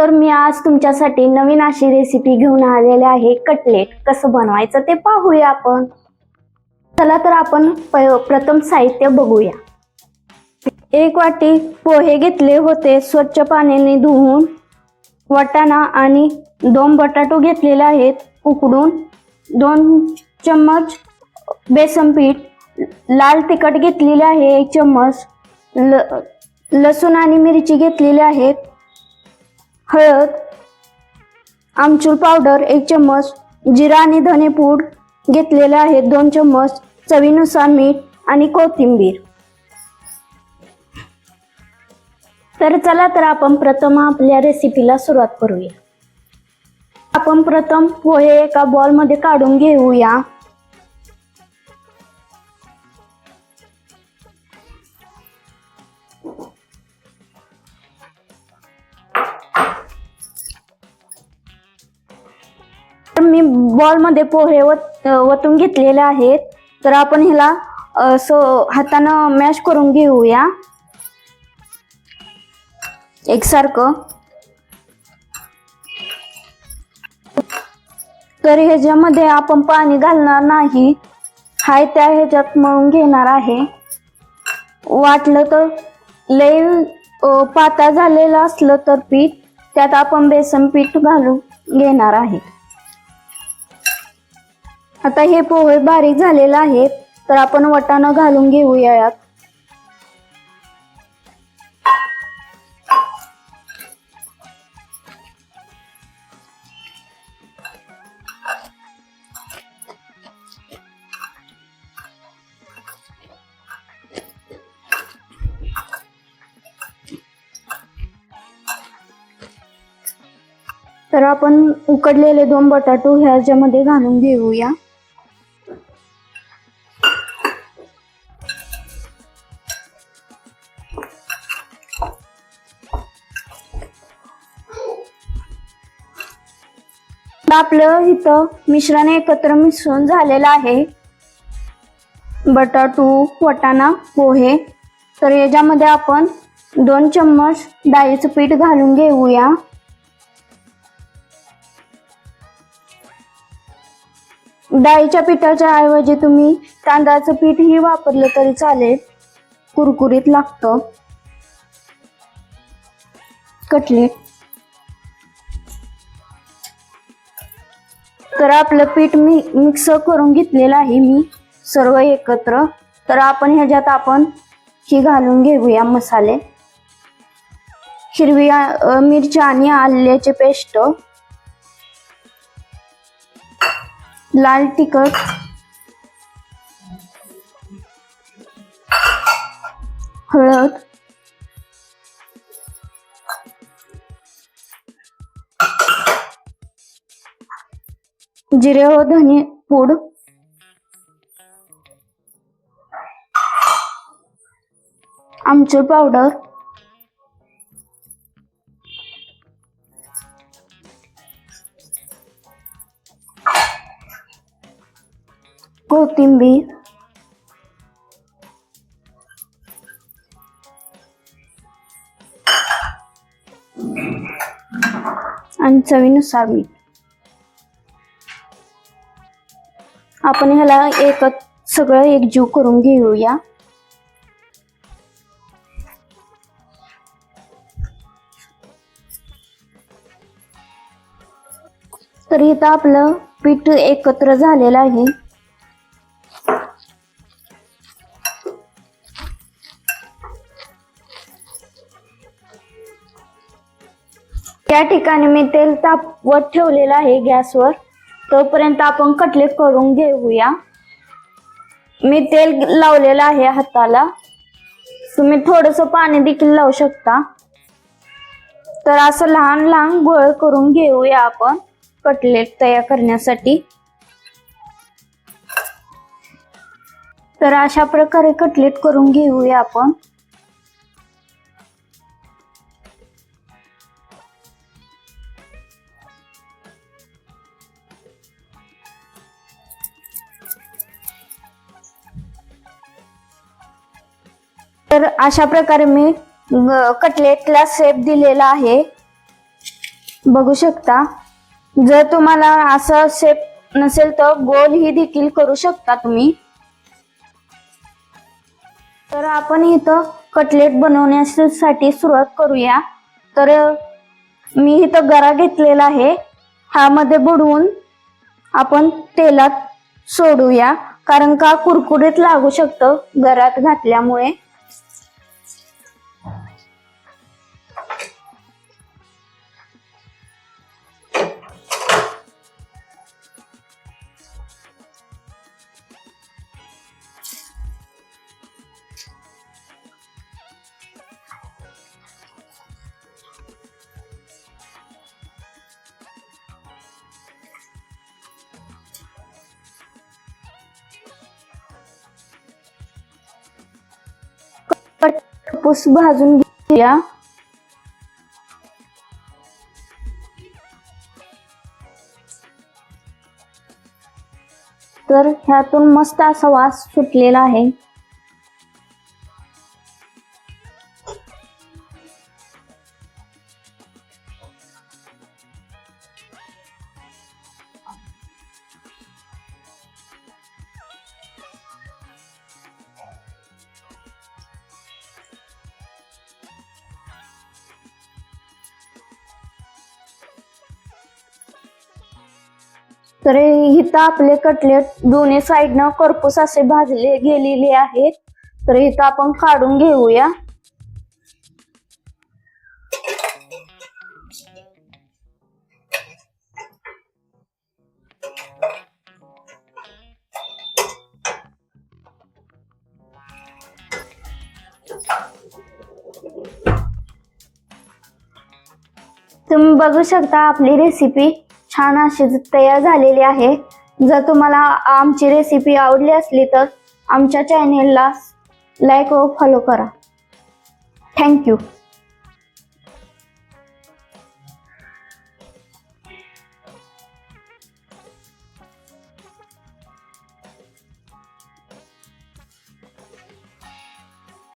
तर मी आज तुमच्यासाठी नवीन अशी रेसिपी घेऊन आलेले आहे. कटलेट कसं बनवायचं ते पाहूया आपण. चला तर आपण प- प्रथम साहित्य बघूया. एक वाटी पोहे घेतले होते. स्वच्छ पाण्याने धुवून वाटाणा आणि दोन बटाटो घेतलेले आहेत. उकडून दोन चम्मच बेसन पीठ लाल तिखट घेतलेले आहे. एक चम्मच ल लसूण आणि मिरची घेतलेली आहेत हळद आमचूर पावडर एक चम्मच जिरा आणि धनेपूड घेतलेले आहेत. दोन चम्मच चवीनुसार मीठ आणि कोथिंबीर. तर चला तर आपण प्रथम आपल्या रेसिपीला सुरुवात करूया. आपण प्रथम पोहे एका बॉलमध्ये काढून घेऊया. बॉलमध्ये पोहे वत वतून घेतलेले आहेत. तर आपण ह्याला सो हातानं मॅश करून घेऊया. एकसारखं. तर ह्याच्यामध्ये आपण पाणी घालणार नाही. हाय त्या ह्याच्यात मळून घेणार आहे. वाटलं तर लय पाता झालेलं असलं तर पीठ त्यात आपण बेसन पीठ घालून घेणार आहे. आता हे पोहे बारीक झालेलं आहे तर आपण वटाणं घालून घेऊया यात. तर आपण उकडलेले दोन बटाटो ह्याच्यामध्ये घालून घेऊया. आपलं इथं मिश्रण एकत्र मिसळून झालेलं आहे. बटाटू वटाणा पोहे. तर याच्यामध्ये आपण दोन चम्मच डाळीचं पीठ घालून घेऊया. डाळीच्या पिठाच्या ऐवजी तुम्ही तांदळाचं पीठही वापरलं तरी चालेल. कुरकुरीत लागतं. कटलेट. तर आपलं पीठ मी मिक्स करून घेतलेलं आहे मी सर्व एकत्र. तर आपण ह्याच्यात आपण ही घालून घेऊया मसाले. हिरवी मिरच्या आणि आल्याचे पेस्ट. लाल तिखट. हळद. जिरे व धने पूड. आमचूर पावडर कोथिंबीर. आणि चवीनुसार मीठ. आपण ह्याला एक सगळं एकजीव करून घेऊया. तर इथं आपलं पीठ एकत्र झालेलं आहे. त्या ठिकाणी मी तेल तापवत ठेवलेलं आहे गॅसवर. तोपर्यंत आपण कटलेट करून घेऊया. मी तेल लावलेलं आहे हाताला. तुम्ही थोडस पाणी देखील लावू शकता. तर असं लहान लहान गोळ करून घेऊया आपण कटलेट तयार करण्यासाठी. तर अशा प्रकारे कटलेट करून घेऊया आपण. तर अशा प्रकारे मी कटलेटला शेप दिलेला आहे. बघू शकता. जर तुम्हाला असं शेप नसेल तर गोल ही देखील करू शकता तुम्ही. तर आपण इथं कटलेट बनवण्यासाठी सुरुवात करूया. तर मी इथं गरा घेतलेला आहे. ह्यामध्ये बुडवून आपण तेलात सोडूया. कारण का कुरकुरीत लागू शकतं गरात घातल्यामुळे. कापूस भाजून घेऊया. तर ह्यातून मस्त असा वास सुटलेला आहे. तर इथं आपले कटलेट दोन्ही साईडनं करपूस असे भाजले गेलेले आहेत. तर इथं आपण काढून घेऊया. तुम्ही बघू शकता आपली रेसिपी छान अशी तयार झालेली आहे. जर तुम्हाला आमची रेसिपी आवडली असली तर आमच्या चॅनेलला लाईक व फॉलो करा. थँक्यू